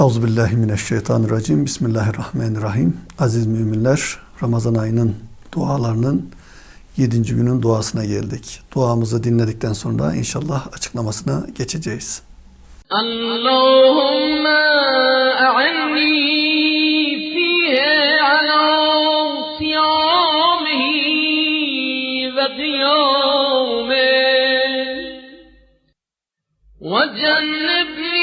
Euzubillahimineşşeytanirracim. Bismillahirrahmanirrahim. Aziz müminler, Ramazan ayının dualarının 7. günün duasına geldik. Duamızı dinledikten sonra inşallah açıklamasına geçeceğiz. Allahümme a'inni fihe ala siyamihi ve qiyamih ve cennibni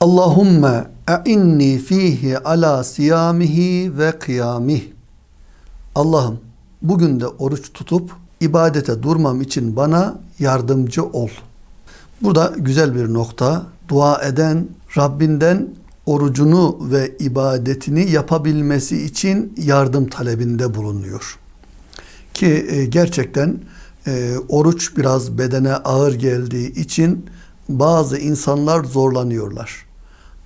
Allahümme e'inni fihi ala siyamihi ve kıyamih. Allah'ım bugün de oruç tutup ibadete durmam için bana yardımcı ol. Burada güzel bir nokta. Dua eden Rabbinden orucunu ve ibadetini yapabilmesi için yardım talebinde bulunuyor. Ki e, gerçekten e, oruç biraz bedene ağır geldiği için bazı insanlar zorlanıyorlar.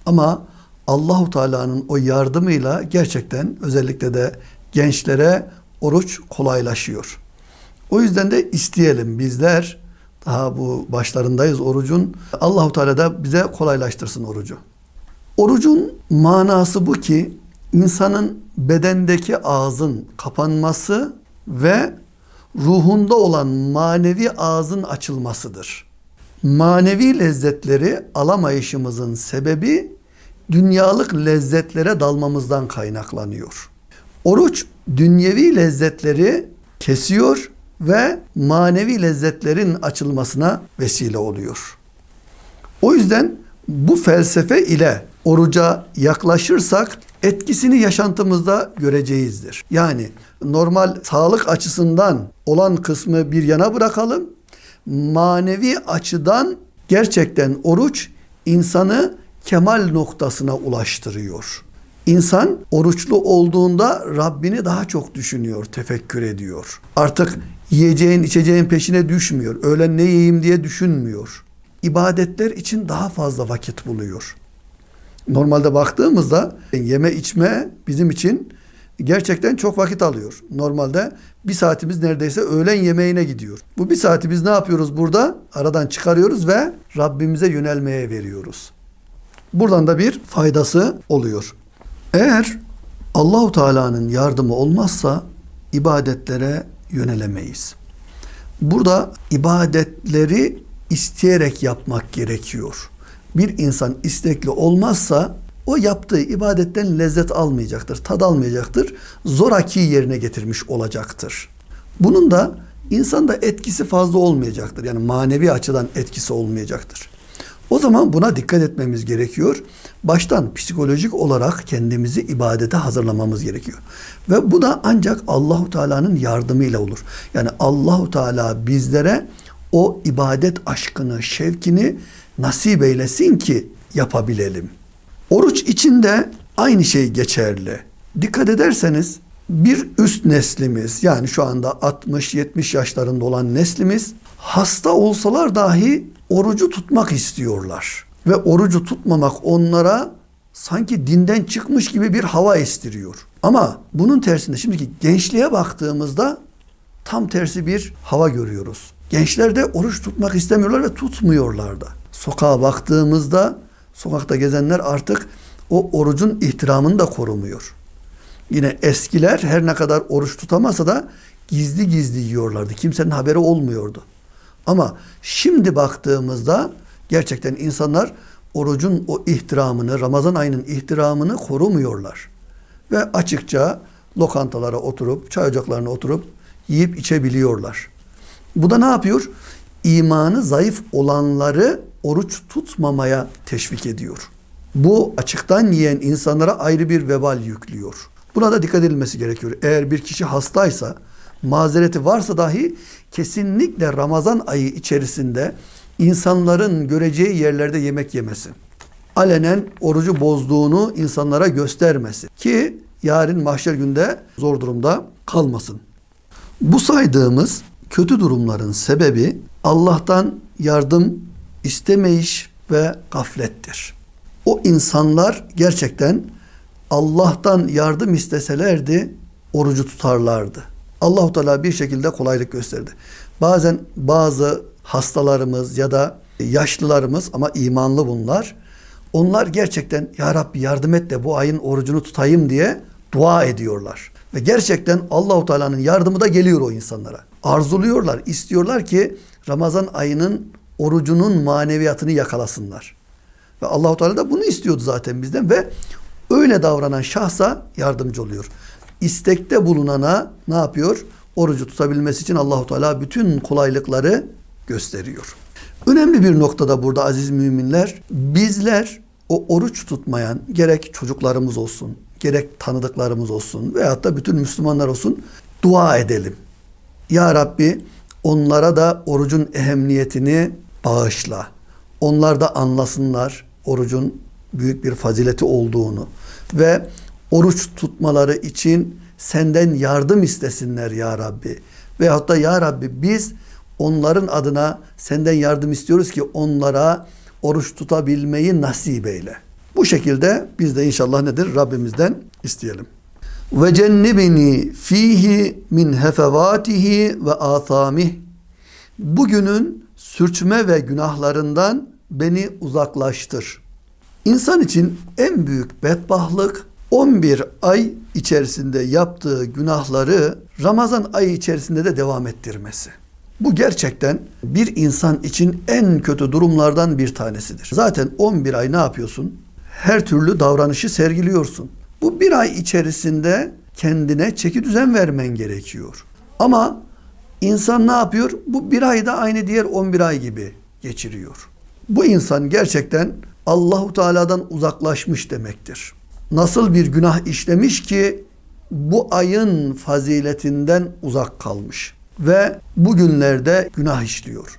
Ama Allahu Teala'nın o yardımıyla gerçekten özellikle de gençlere oruç kolaylaşıyor. O yüzden de isteyelim bizler daha bu başlarındayız orucun. Allahu Teala da bize kolaylaştırsın orucu. Orucun manası bu ki insanın bedendeki ağzın kapanması ve ruhunda olan manevi ağzın açılmasıdır. Manevi lezzetleri alamayışımızın sebebi dünyalık lezzetlere dalmamızdan kaynaklanıyor. Oruç dünyevi lezzetleri kesiyor ve manevi lezzetlerin açılmasına vesile oluyor. O yüzden bu felsefe ile oruca yaklaşırsak etkisini yaşantımızda göreceğizdir. Yani normal sağlık açısından olan kısmı bir yana bırakalım. Manevi açıdan gerçekten oruç insanı kemal noktasına ulaştırıyor. İnsan oruçlu olduğunda Rabbini daha çok düşünüyor, tefekkür ediyor. Artık yiyeceğin, içeceğin peşine düşmüyor. Öğlen ne yiyeyim diye düşünmüyor. İbadetler için daha fazla vakit buluyor. Normalde baktığımızda yeme içme bizim için gerçekten çok vakit alıyor. Normalde bir saatimiz neredeyse öğlen yemeğine gidiyor. Bu bir saati biz ne yapıyoruz burada? Aradan çıkarıyoruz ve Rabbimize yönelmeye veriyoruz. Buradan da bir faydası oluyor. Eğer Allahu Teala'nın yardımı olmazsa ibadetlere yönelemeyiz. Burada ibadetleri isteyerek yapmak gerekiyor. Bir insan istekli olmazsa o yaptığı ibadetten lezzet almayacaktır, tad almayacaktır. Zoraki yerine getirmiş olacaktır. Bunun da insanda etkisi fazla olmayacaktır. Yani manevi açıdan etkisi olmayacaktır. O zaman buna dikkat etmemiz gerekiyor. Baştan psikolojik olarak kendimizi ibadete hazırlamamız gerekiyor. Ve bu da ancak Allahu Teala'nın yardımıyla olur. Yani Allahu Teala bizlere o ibadet aşkını, şevkini nasip eylesin ki yapabilelim. Oruç içinde aynı şey geçerli. Dikkat ederseniz bir üst neslimiz yani şu anda 60-70 yaşlarında olan neslimiz hasta olsalar dahi orucu tutmak istiyorlar. Ve orucu tutmamak onlara sanki dinden çıkmış gibi bir hava estiriyor. Ama bunun tersinde şimdiki gençliğe baktığımızda tam tersi bir hava görüyoruz. Gençler de oruç tutmak istemiyorlar ve tutmuyorlar da. Sokağa baktığımızda sokakta gezenler artık o orucun ihtiramını da korumuyor. Yine eskiler her ne kadar oruç tutamasa da gizli gizli yiyorlardı. Kimsenin haberi olmuyordu. Ama şimdi baktığımızda gerçekten insanlar orucun o ihtiramını, Ramazan ayının ihtiramını korumuyorlar. Ve açıkça lokantalara oturup, çay ocaklarına oturup yiyip içebiliyorlar. Bu da ne yapıyor? İmanı zayıf olanları oruç tutmamaya teşvik ediyor. Bu açıktan yiyen insanlara ayrı bir vebal yüklüyor. Buna da dikkat edilmesi gerekiyor. Eğer bir kişi hastaysa, mazereti varsa dahi kesinlikle Ramazan ayı içerisinde insanların göreceği yerlerde yemek yemesin. alenen orucu bozduğunu insanlara göstermesi ki yarın mahşer günde zor durumda kalmasın. Bu saydığımız kötü durumların sebebi Allah'tan yardım istemeyiş ve gaflettir. O insanlar gerçekten Allah'tan yardım isteselerdi orucu tutarlardı. Allahu Teala bir şekilde kolaylık gösterdi. Bazen bazı hastalarımız ya da yaşlılarımız ama imanlı bunlar. Onlar gerçekten ya Rabbi yardım et de bu ayın orucunu tutayım diye dua ediyorlar. Ve gerçekten Allahu Teala'nın yardımı da geliyor o insanlara. Arzuluyorlar, istiyorlar ki Ramazan ayının orucunun maneviyatını yakalasınlar. Ve Allahu Teala da bunu istiyordu zaten bizden ve öyle davranan şahsa yardımcı oluyor. İstekte bulunana ne yapıyor? Orucu tutabilmesi için Allahu Teala bütün kolaylıkları gösteriyor. Önemli bir noktada burada aziz müminler bizler o oruç tutmayan gerek çocuklarımız olsun, gerek tanıdıklarımız olsun veyahut da bütün Müslümanlar olsun dua edelim. Ya Rabbi onlara da orucun ehemmiyetini bağışla. Onlar da anlasınlar orucun büyük bir fazileti olduğunu ve oruç tutmaları için senden yardım istesinler ya Rabbi. Veyahut da ya Rabbi biz onların adına senden yardım istiyoruz ki onlara oruç tutabilmeyi nasip eyle. Bu şekilde biz de inşallah nedir? Rabbimizden isteyelim. Ve cennibini fihi min hefevatihi ve athamih. Bugünün sürçme ve günahlarından beni uzaklaştır. İnsan için en büyük bedbahtlık 11 ay içerisinde yaptığı günahları Ramazan ayı içerisinde de devam ettirmesi. Bu gerçekten bir insan için en kötü durumlardan bir tanesidir. Zaten 11 ay ne yapıyorsun? Her türlü davranışı sergiliyorsun. Bu bir ay içerisinde kendine çeki düzen vermen gerekiyor. Ama insan ne yapıyor? Bu bir ayda aynı diğer 11 ay gibi geçiriyor. Bu insan gerçekten Allahu Teala'dan uzaklaşmış demektir. Nasıl bir günah işlemiş ki bu ayın faziletinden uzak kalmış ve bugünlerde günah işliyor.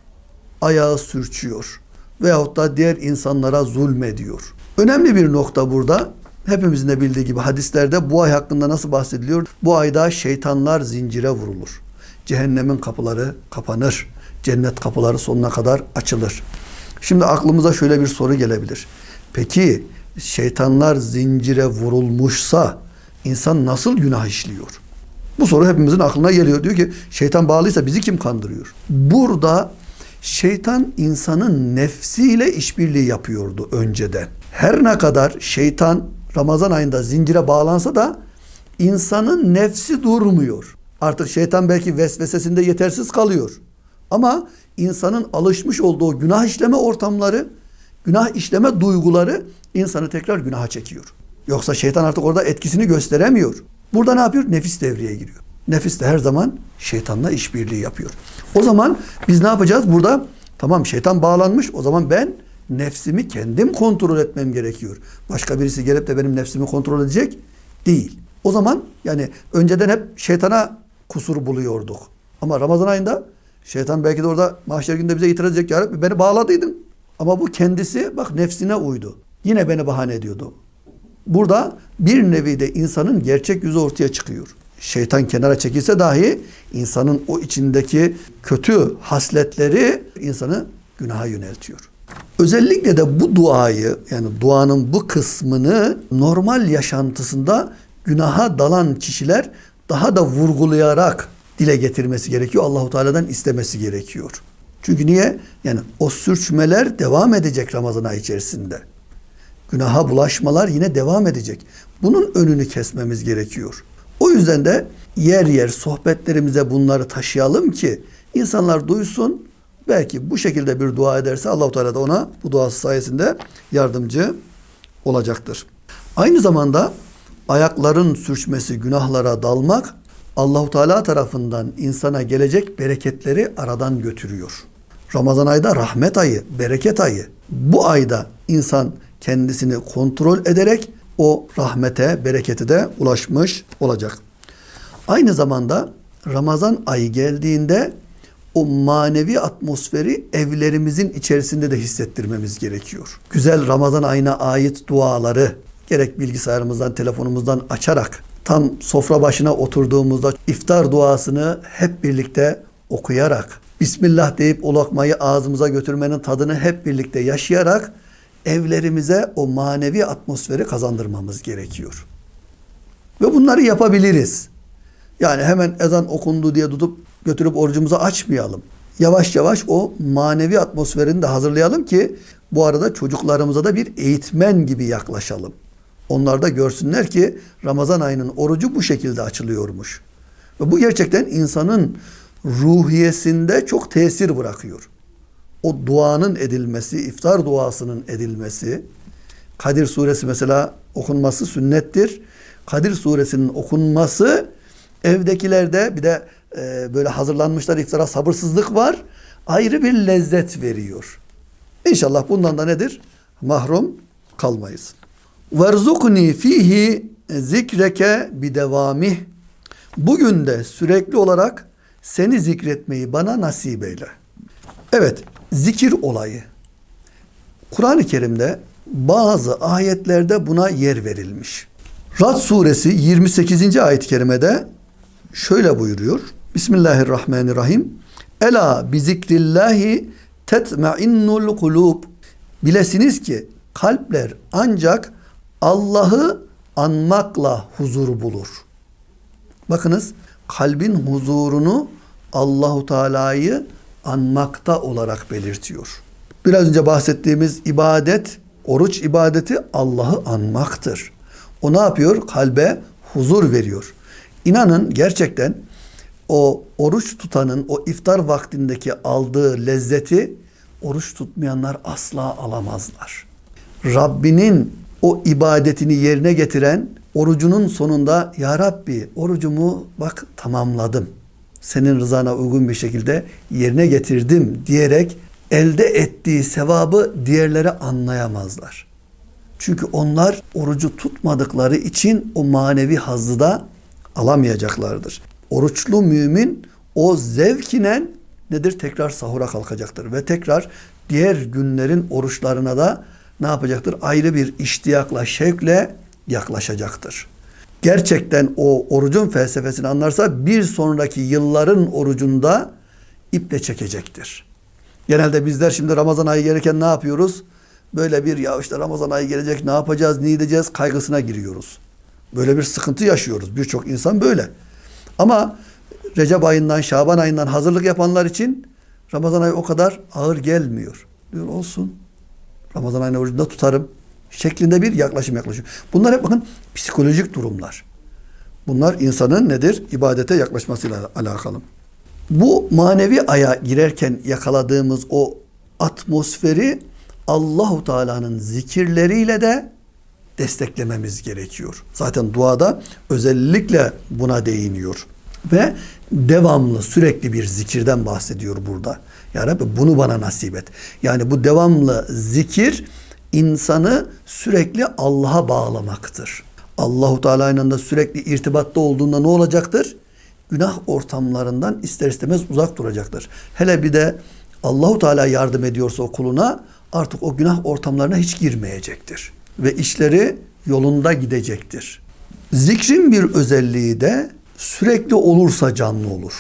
Ayağı sürçüyor veyahut da diğer insanlara zulmediyor. Önemli bir nokta burada. Hepimizin de bildiği gibi hadislerde bu ay hakkında nasıl bahsediliyor? Bu ayda şeytanlar zincire vurulur. Cehennemin kapıları kapanır. Cennet kapıları sonuna kadar açılır. Şimdi aklımıza şöyle bir soru gelebilir. Peki şeytanlar zincire vurulmuşsa insan nasıl günah işliyor? Bu soru hepimizin aklına geliyor. Diyor ki şeytan bağlıysa bizi kim kandırıyor? Burada şeytan insanın nefsiyle işbirliği yapıyordu önceden. Her ne kadar şeytan Ramazan ayında zincire bağlansa da insanın nefsi durmuyor. Artık şeytan belki vesvesesinde yetersiz kalıyor. Ama insanın alışmış olduğu günah işleme ortamları, günah işleme duyguları insanı tekrar günaha çekiyor. Yoksa şeytan artık orada etkisini gösteremiyor. Burada ne yapıyor? Nefis devreye giriyor. Nefis de her zaman şeytanla işbirliği yapıyor. O zaman biz ne yapacağız? Burada tamam şeytan bağlanmış. O zaman ben nefsimi kendim kontrol etmem gerekiyor. Başka birisi gelip de benim nefsimi kontrol edecek değil. O zaman yani önceden hep şeytana kusur buluyorduk. Ama Ramazan ayında şeytan belki de orada mahşer günde bize itiraz edecek. Ya Rabbi beni bağladıydın. Ama bu kendisi bak nefsine uydu. Yine beni bahane ediyordu. Burada bir nevi de insanın gerçek yüzü ortaya çıkıyor. Şeytan kenara çekilse dahi insanın o içindeki kötü hasletleri insanı günaha yöneltiyor. Özellikle de bu duayı yani duanın bu kısmını normal yaşantısında günaha dalan kişiler daha da vurgulayarak dile getirmesi gerekiyor. Allahu Teala'dan istemesi gerekiyor. Çünkü niye? Yani o sürçmeler devam edecek Ramazan ayı içerisinde. Günaha bulaşmalar yine devam edecek. Bunun önünü kesmemiz gerekiyor. O yüzden de yer yer sohbetlerimize bunları taşıyalım ki insanlar duysun. Belki bu şekilde bir dua ederse Allahu Teala da ona bu duası sayesinde yardımcı olacaktır. Aynı zamanda ayakların sürçmesi, günahlara dalmak Allahu Teala tarafından insana gelecek bereketleri aradan götürüyor. Ramazan ayda rahmet ayı, bereket ayı. Bu ayda insan kendisini kontrol ederek o rahmete, berekete de ulaşmış olacak. Aynı zamanda Ramazan ayı geldiğinde o manevi atmosferi evlerimizin içerisinde de hissettirmemiz gerekiyor. Güzel Ramazan ayına ait duaları gerek bilgisayarımızdan, telefonumuzdan açarak tam sofra başına oturduğumuzda iftar duasını hep birlikte okuyarak Bismillah deyip o lokmayı ağzımıza götürmenin tadını hep birlikte yaşayarak evlerimize o manevi atmosferi kazandırmamız gerekiyor. Ve bunları yapabiliriz. Yani hemen ezan okundu diye tutup götürüp orucumuzu açmayalım. Yavaş yavaş o manevi atmosferini de hazırlayalım ki bu arada çocuklarımıza da bir eğitmen gibi yaklaşalım. Onlar da görsünler ki Ramazan ayının orucu bu şekilde açılıyormuş. Ve bu gerçekten insanın ruhiyesinde çok tesir bırakıyor. O duanın edilmesi, iftar duasının edilmesi, Kadir suresi mesela okunması sünnettir. Kadir suresinin okunması evdekilerde bir de e, böyle hazırlanmışlar iftara sabırsızlık var. Ayrı bir lezzet veriyor. İnşallah bundan da nedir? Mahrum kalmayız. Verzukni fihi zikreke bidevamih. Bugün de sürekli olarak seni zikretmeyi bana nasip eyle. Evet, zikir olayı. Kur'an-ı Kerim'de bazı ayetlerde buna yer verilmiş. Rad suresi 28. ayet-i kerimede şöyle buyuruyor. Bismillahirrahmanirrahim. Ela bi zikrillahi tetmainnul kulub. Bilesiniz ki kalpler ancak Allah'ı anmakla huzur bulur. Bakınız kalbin huzurunu Allahu Teala'yı anmakta olarak belirtiyor. Biraz önce bahsettiğimiz ibadet, oruç ibadeti Allah'ı anmaktır. O ne yapıyor? Kalbe huzur veriyor. İnanın gerçekten o oruç tutanın o iftar vaktindeki aldığı lezzeti oruç tutmayanlar asla alamazlar. Rabbinin o ibadetini yerine getiren orucunun sonunda Ya Rabbi orucumu bak tamamladım. Senin rızana uygun bir şekilde yerine getirdim diyerek elde ettiği sevabı diğerleri anlayamazlar. Çünkü onlar orucu tutmadıkları için o manevi hazzı da alamayacaklardır. Oruçlu mümin o zevkine nedir? Tekrar sahura kalkacaktır ve tekrar diğer günlerin oruçlarına da ne yapacaktır? Ayrı bir iştiyakla, şevkle yaklaşacaktır. Gerçekten o orucun felsefesini anlarsa bir sonraki yılların orucunda iple çekecektir. Genelde bizler şimdi Ramazan ayı gelirken ne yapıyoruz? Böyle bir ya işte Ramazan ayı gelecek ne yapacağız, ne edeceğiz kaygısına giriyoruz. Böyle bir sıkıntı yaşıyoruz. Birçok insan böyle. Ama Recep ayından, Şaban ayından hazırlık yapanlar için Ramazan ayı o kadar ağır gelmiyor. Diyor olsun. Ramazan ayını orucunda tutarım. Şeklinde bir yaklaşım yaklaşıyor. Bunlar hep bakın psikolojik durumlar. Bunlar insanın nedir? İbadete yaklaşmasıyla alakalı. Bu manevi aya girerken yakaladığımız o atmosferi Allahu Teala'nın zikirleriyle de desteklememiz gerekiyor. Zaten duada özellikle buna değiniyor. Ve devamlı sürekli bir zikirden bahsediyor burada. Ya Rabbi bunu bana nasip et. Yani bu devamlı zikir insanı sürekli Allah'a bağlamaktır. Allahu Teala'yla da sürekli irtibatta olduğunda ne olacaktır? Günah ortamlarından ister istemez uzak duracaktır. Hele bir de Allahu Teala yardım ediyorsa o kuluna artık o günah ortamlarına hiç girmeyecektir ve işleri yolunda gidecektir. Zikrin bir özelliği de sürekli olursa canlı olur.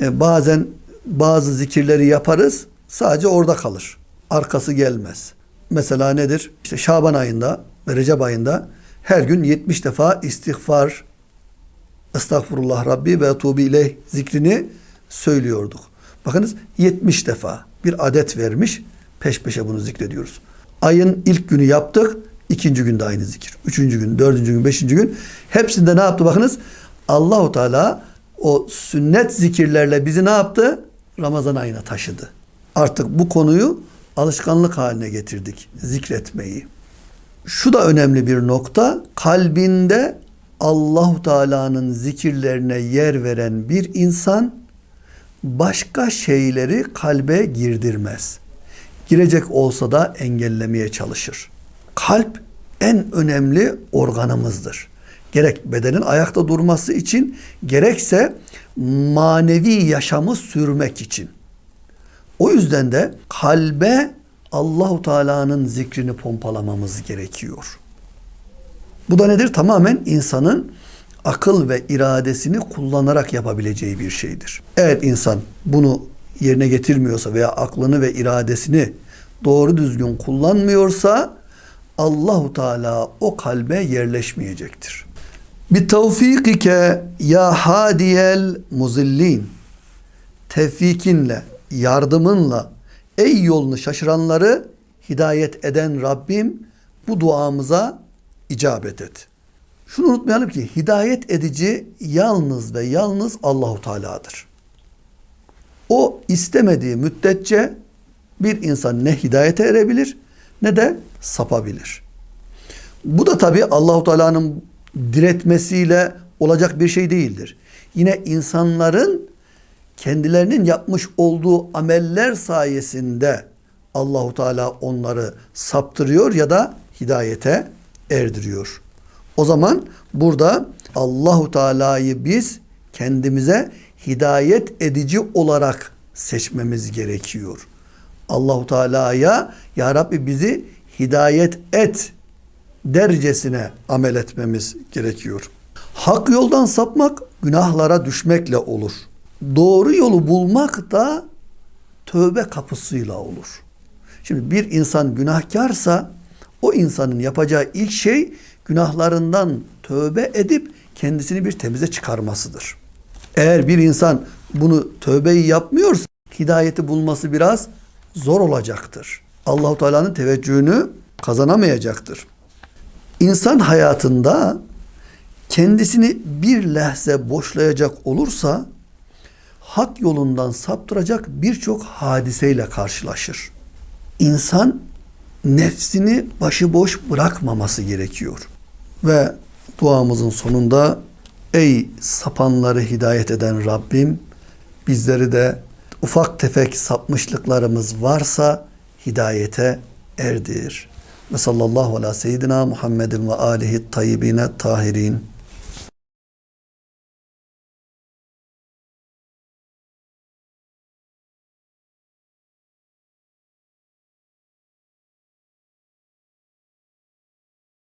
E, bazen bazı zikirleri yaparız sadece orada kalır. Arkası gelmez. Mesela nedir? İşte Şaban ayında ve Recep ayında her gün 70 defa istiğfar, estağfurullah Rabbi ve etubu ileyh zikrini söylüyorduk. Bakınız 70 defa bir adet vermiş peş peşe bunu zikrediyoruz. Ayın ilk günü yaptık. ikinci günde aynı zikir. Üçüncü gün, dördüncü gün, beşinci gün. Hepsinde ne yaptı bakınız? Allahu Teala o sünnet zikirlerle bizi ne yaptı? Ramazan ayına taşıdı. Artık bu konuyu alışkanlık haline getirdik. Zikretmeyi. Şu da önemli bir nokta. Kalbinde Allahu Teala'nın zikirlerine yer veren bir insan başka şeyleri kalbe girdirmez. Girecek olsa da engellemeye çalışır. Kalp en önemli organımızdır. Gerek bedenin ayakta durması için gerekse manevi yaşamı sürmek için. O yüzden de kalbe Allahu Teala'nın zikrini pompalamamız gerekiyor. Bu da nedir? Tamamen insanın akıl ve iradesini kullanarak yapabileceği bir şeydir. Eğer insan bunu yerine getirmiyorsa veya aklını ve iradesini doğru düzgün kullanmıyorsa Allahu Teala o kalbe yerleşmeyecektir. Bi tevfikike ya hadiyel muzillin. Tevfikinle, yardımınla ey yolunu şaşıranları hidayet eden Rabbim bu duamıza icabet et. Şunu unutmayalım ki hidayet edici yalnız ve yalnız Allahu Teala'dır. O istemediği müddetçe bir insan ne hidayete erebilir ne de sapabilir. Bu da tabi Allahu Teala'nın diretmesiyle olacak bir şey değildir. Yine insanların kendilerinin yapmış olduğu ameller sayesinde Allahu Teala onları saptırıyor ya da hidayete erdiriyor. O zaman burada Allahu Teala'yı biz kendimize hidayet edici olarak seçmemiz gerekiyor. Allahu Teala'ya ya Rabbi bizi hidayet et dercesine amel etmemiz gerekiyor. Hak yoldan sapmak günahlara düşmekle olur. Doğru yolu bulmak da tövbe kapısıyla olur. Şimdi bir insan günahkarsa o insanın yapacağı ilk şey günahlarından tövbe edip kendisini bir temize çıkarmasıdır. Eğer bir insan bunu tövbeyi yapmıyorsa hidayeti bulması biraz zor olacaktır. Allahu Teala'nın teveccühünü kazanamayacaktır. İnsan hayatında kendisini bir lehze boşlayacak olursa hak yolundan saptıracak birçok hadiseyle karşılaşır. İnsan nefsini başıboş bırakmaması gerekiyor. Ve duamızın sonunda ey sapanları hidayet eden Rabbim bizleri de ufak tefek sapmışlıklarımız varsa hidayete erdir. Ve sallallahu ala seyyidina Muhammedin ve alihi tayyibine tahirin.